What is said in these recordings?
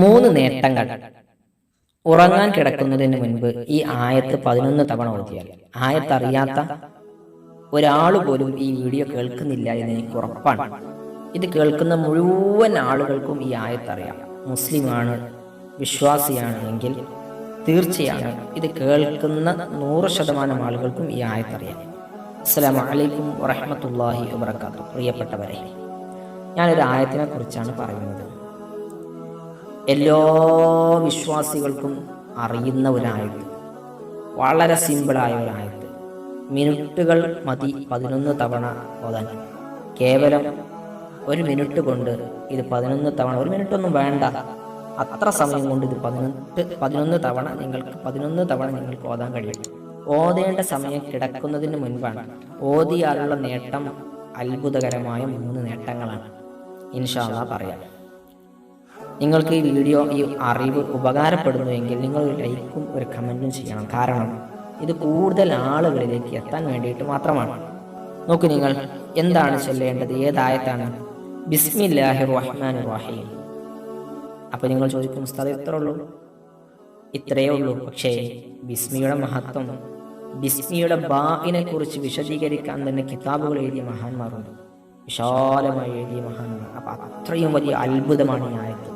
മൂന്ന് നേട്ടങ്ങൾ. ഉറങ്ങാൻ കിടക്കുന്നതിന് മുൻപ് ഈ ആയത്ത് പതിനൊന്ന് തവണ ഓർത്തിയാൽ ആയത്തറിയാത്ത ഒരാൾ പോലും ഈ വീഡിയോ കേൾക്കുന്നില്ല എന്ന് എനിക്ക് ഉറപ്പാണ്. ഇത് കേൾക്കുന്ന മുഴുവൻ ആളുകൾക്കും ഈ ആയത്തറിയാം. മുസ്ലിമാണ് വിശ്വാസിയാണ് എങ്കിൽ തീർച്ചയാണ് ഇത് കേൾക്കുന്ന നൂറ് ശതമാനം ആളുകൾക്കും ഈ ആയത്തറിയാം. അറിയാം വലൈക്കും വറഹമത്തല്ലാഹി വബറകാതുഹു. പ്രിയപ്പെട്ടവരെ ഞാനൊരു ആയത്തിനെ കുറിച്ചാണ് പറയുന്നത്. എല്ലാ വിശ്വാസികൾക്കും അറിയുന്ന ഒരായത്ത് വളരെ സിമ്പിളായ ഒരായത്ത് മിനിറ്റുകൾ മതി പതിനൊന്ന് തവണ ഓതാൻ. കേവലം ഒരു മിനിറ്റ് കൊണ്ട് ഇത് പതിനൊന്ന് തവണ ഒരു മിനിറ്റ് ഒന്നും വേണ്ട. അത്ര സമയം കൊണ്ട് ഇത് പതിനെട്ട് പതിനൊന്ന് തവണ നിങ്ങൾക്ക് പതിനൊന്ന് തവണ നിങ്ങൾക്ക് ഓതാൻ കഴിയും. ഓതേണ്ട സമയം കിടക്കുന്നതിന് മുൻപാണ്. ഓതിയാലുള്ള നേട്ടം അത്ഭുതകരമായ മൂന്ന് നേട്ടങ്ങളാണ്. ഇൻഷാല്ല പറയാം. നിങ്ങൾക്ക് ഈ വീഡിയോ ഈ അറിവ് ഉപകാരപ്പെടുന്നുവെങ്കിൽ നിങ്ങൾ ലൈക്കും ഒരു കമന്റും ചെയ്യണം. കാരണം ഇത് കൂടുതൽ ആളുകളിലേക്ക് എത്താൻ വേണ്ടിയിട്ട് മാത്രമാണ്. നോക്കൂ നിങ്ങൾ എന്താണ് ചൊല്ലേണ്ടത്? ഏതായത്താണ് ബിസ്മില്ലാഹി റഹ്മാൻ റഹീം. അപ്പോൾ നിങ്ങൾ ചോദിക്കും സ്ഥലം ഇത്ര ഉള്ളൂ? ഇത്രയേ ഉള്ളൂ. പക്ഷേ ബിസ്മിയുടെ മഹത്വം ബിസ്മിയുടെ ബാഇനെ കുറിച്ച് വിശദീകരിക്കാൻ തന്നെ കിതാബുകൾ എഴുതിയ മഹാന്മാരുണ്ട്. വിശാലമായി എഴുതിയ മഹാന്മാർ. അപ്പൊ അത്രയും വലിയ അത്ഭുതമാണ് ഈ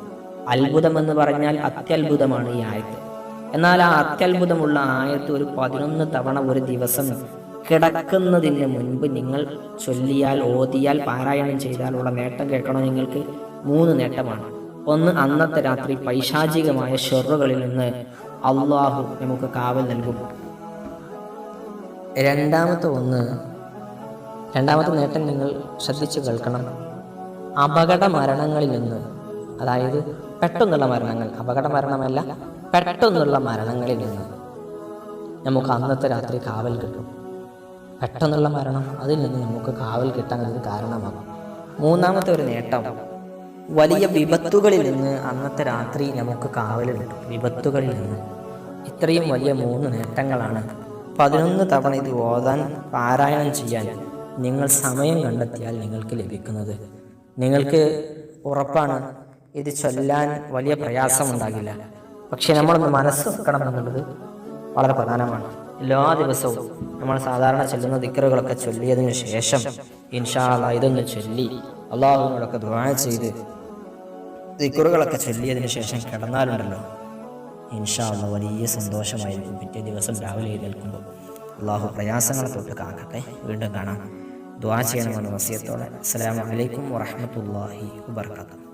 അത്ഭുതം എന്ന് പറഞ്ഞാൽ അത്യത്ഭുതമാണ് ഈ ആയത്ത്. എന്നാൽ ആ അത്യത്ഭുതമുള്ള ആയത്ത് ഒരു പതിനൊന്ന് തവണ ഒരു ദിവസം കിടക്കുന്നതിന് മുൻപ് നിങ്ങൾ ചൊല്ലിയാൽ ഓതിയാൽ പാരായണം ചെയ്താലുള്ള നേട്ടം കേൾക്കണോ നിങ്ങൾക്ക്? മൂന്ന് നേട്ടമാണ്. ഒന്ന് അന്നത്തെ രാത്രി പൈശാചികമായ ഷെറുകളിൽ നിന്ന് അള്ളാഹു നമുക്ക് കാവൽ നൽകും. രണ്ടാമത്തെ ഒന്ന് രണ്ടാമത്തെ നേട്ടം നിങ്ങൾ ശ്രദ്ധിച്ചു കേൾക്കണം. അപകട മരണങ്ങളിൽ നിന്ന് അതായത് പെട്ടെന്നുള്ള മരണങ്ങൾ അപകട മരണമല്ല പെട്ടെന്നുള്ള മരണങ്ങളിൽ നിന്ന് നമുക്ക് അന്നത്തെ രാത്രി കാവൽ കിട്ടും. പെട്ടെന്നുള്ള മരണം അതിൽ നിന്ന് നമുക്ക് കാവൽ കിട്ടാൻ കാരണമാകും. മൂന്നാമത്തെ ഒരു നേട്ടം വലിയ വിപത്തുകളിൽ നിന്ന് അന്നത്തെ രാത്രി നമുക്ക് കാവൽ കിട്ടും. വിപത്തുകളിൽ നിന്ന്. ഇത്രയും വലിയ മൂന്ന് നേട്ടങ്ങളാണ്. പതിനൊന്ന് തവണ ഇത് ഓതാൻ പാരായണം ചെയ്യാൻ നിങ്ങൾ സമയം കണ്ടെത്തിയാൽ നിങ്ങൾക്ക് ലഭിക്കുന്നത്. നിങ്ങൾക്ക് ഉറപ്പാണ് ഇത് ചൊല്ലാൻ വലിയ പ്രയാസമുണ്ടാകില്ല. പക്ഷെ നമ്മളൊന്ന് മനസ്സ് വെക്കണം എന്നുള്ളത് വളരെ പ്രധാനമാണ്. എല്ലാ ദിവസവും നമ്മൾ സാധാരണ ചൊല്ലുന്ന ദിക്കറുകളൊക്കെ ചൊല്ലിയതിനു ശേഷം ഇൻഷാല്ല ഇതൊന്ന് ചൊല്ലി അള്ളാഹുവിനോടൊക്കെ ദ്വാ ചെയ്ത് ദിക്കറുകളൊക്കെ ചൊല്ലിയതിനു ശേഷം കിടന്നാലുണ്ടല്ലോ. ഇൻഷാല്ല വലിയ സന്തോഷമായിരിക്കും. പിറ്റേ ദിവസം രാവിലെ എഴുന്നേൽക്കുമ്പോൾ അള്ളാഹു പ്രയാസങ്ങളെ തൊട്ട് കാക്കട്ടെ. വീണ്ടും കാണാം. ദ്വാ ചെയ്യണമെന്ന വസിയത്തോടെ. അസ്സലാമു അലൈക്കും വറഹ്മത്തുള്ളാഹി വബർക്കാത്തു.